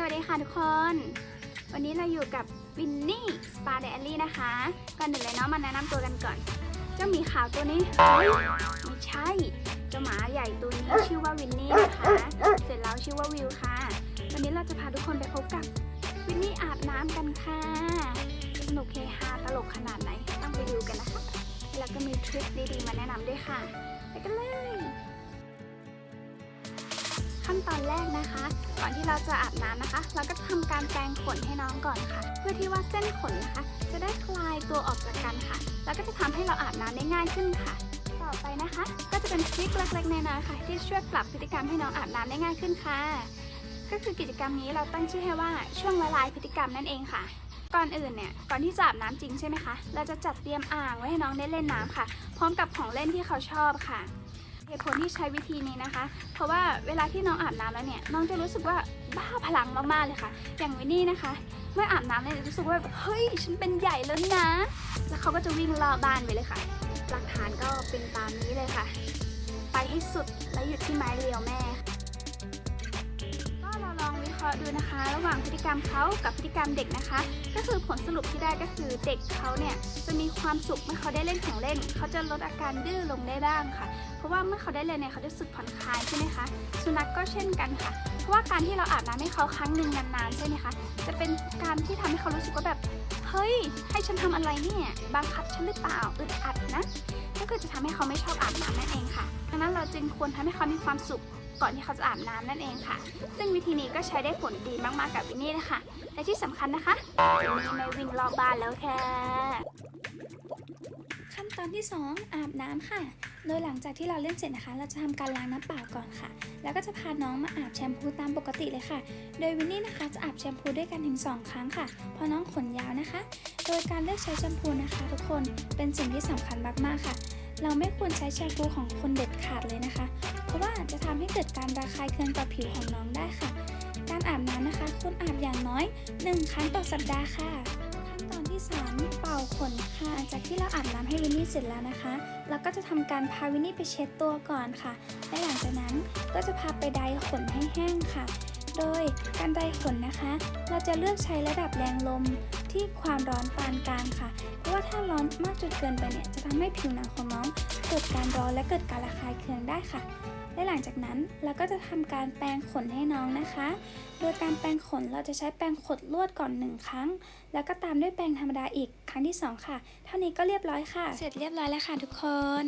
สวัสดีค่ะทุกคน วันนี้เราอยู่กับวินนี่สปาเดลลี่นะคะ ก่อนอื่นเลยเนาะมาแนะนำตัวกันก่อน เจ้าหมีขาวตัวนี้ไม่ใช่เจ้าหมาใหญ่ตัวนี้ชื่อว่าวินนี่นะคะ เสร็จแล้วชื่อว่าวิวค่ะ วันนี้เราจะพาทุกคนไปพบกับวินนี่อาบน้ำกันค่ะจะสนุกเฮฮาตลกขนาดไหนต้องไปดูกันนะคะ แล้วก็มีทริคดีๆมาแนะนำด้วยค่ะ ไปกันเลย ขั้นตอนแรกนะคะ ก่อนที่เราจะอาบน้ำนะคะ เราก็จะทำการแปรงขนให้น้องก่อนค่ะ เพื่อที่ว่าเส้นขนนะคะ จะได้คลายตัวออกจากกันค่ะ แล้วก็จะทำให้เราอาบน้ำได้ง่ายขึ้นค่ะ ต่อไปนะคะ ก็จะเป็นทริคเล็กๆน้อยๆค่ะ ที่ช่วยปรับพฤติกรรมให้น้องอาบน้ำได้ง่ายขึ้นค่ะ ก็คือกิจกรรมนี้เราตั้งชื่อให้ว่าช่วงละลายพฤติกรรมนั่นเองค่ะก่อนอื่นเนี่ย ก่อนที่จะอาบน้ำจริงใช่ไหมคะ เราจะจัดเตรียมอ่างไว้ให้น้องได้เล่นน้ำค่ะ พร้อมกับของเล่นที่เขาชอบค่ะ เหตุผลที่ใช้วิธีนี้นะคะ เพราะว่าเวลาที่น้องอาบน้ำแล้วเนี่ย น้องจะรู้สึกว่าบ้าพลังมากๆเลยค่ะ อย่างวินนี่นะคะ เมื่ออาบน้ำเนี่ยรู้สึกว่าแบบเฮ้ยฉันเป็นใหญ่แล้วนะ แล้วเขาก็จะวิ่งรอบบ้านไปเลยค่ะ หลักฐานก็เป็นตามนี้เลยค่ะ ไปให้สุดและหยุดที่ไม้เรียวแม่ ราะห์ดูนะคะ ระหว่างพฤติกรรมเขากับพฤติกรรมเด็กนะคะ ก็คือผลสรุปที่ได้ก็คือเด็กเขาเนี่ยจะมีความสุขเมื่อเขาได้เล่นของเล่น เขาจะลดอาการดื้อลงได้บ้างค่ะ เพราะว่าเมื่อเขาได้เล่นเนี่ยเขาจะสึกผ่อนคลายใช่ไหมคะสุนัขกก็เช่นกันค่ะเพราะว่าการที่เราอาบน้ำให้เขาครั้งหนึ่งนานๆใช่ไหมคะจะเป็นการที่ทำให้เขารู้สึกว่าแบบเฮ้ย ให้ฉันทำอะไรเนี่ยบังคับฉันหรือเปล่าอึดอัดนะก็คือจะทำให้เขาไม่ชอบอาบน้ำนั่นเองค่ะดังนั้นเราจึงควรทำให้เขามีความสุข ก่อนที่เขาจะอาบน้ำนั่นเองค่ะ ซึ่งวิธีนี้ก็ใช้ได้ผลดีมากๆกับวินนี่นะคะและที่สำคัญนะคะวินนี่ไม่วิ่งรอบบ้านแล้วค่ะขั้นตอนที่ 2 อาบน้ำค่ะ โดยหลังจากที่เราเล่นเสร็จนะคะ เราจะทำการล้างน้ำเปล่าก่อนค่ะ แล้วก็จะพาน้องมาอาบแชมพูตามปกติเลยค่ะ โดยวินนี่นะคะจะอาบแชมพูด้วยกันถึง 2 ครั้งค่ะ เพราะน้องขนยาวนะคะ โดยการเลือกใช้แชมพูนะคะ ทุกคนเป็นสิ่งที่สำคัญมากๆค่ะ เราไม่ควรใช้แชมพูของคนเด็ดขาดเลยนะคะ เพราะว่าจะทำให้เกิดการระคายเคืองต่อผิวของน้องได้ค่ะ การอาบน้ำนะคะควรอาบอย่างน้อย 1 ครั้งต่อสัปดาห์ค่ะ ขั้นตอนที่ 3 เป่าขนค่ะจากที่เราอาบน้ำให้วินนี่เสร็จแล้วนะคะเราก็จะทำการพาวินนี่ไปเช็ดตัวก่อนค่ะ และหลังจากนั้นก็จะพาไปไดขนให้แห้งค่ะ โดยการไดขนนะคะ เราจะเลือกใช้ระดับแรงลมที่ความร้อนปานกลางค่ะ เพราะว่าถ้าร้อนมากจนเกินไปเนี่ยจะทำให้ผิวหนังของน้องเกิดการร้อนและเกิดการระคายเคืองได้ค่ะ และหลังจากนั้นเราก็จะทำการแปรงขนให้น้องนะคะ โดยการแปรงขนเราจะใช้แปรงขดลวดก่อนหนึ่งครั้ง แล้วก็ตามด้วยแปรงธรรมดาอีกครั้งที่สองค่ะ เท่านี้ก็เรียบร้อยค่ะ เสร็จเรียบร้อยแล้วค่ะทุกคน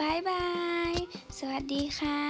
บายบาย สวัสดีค่ะ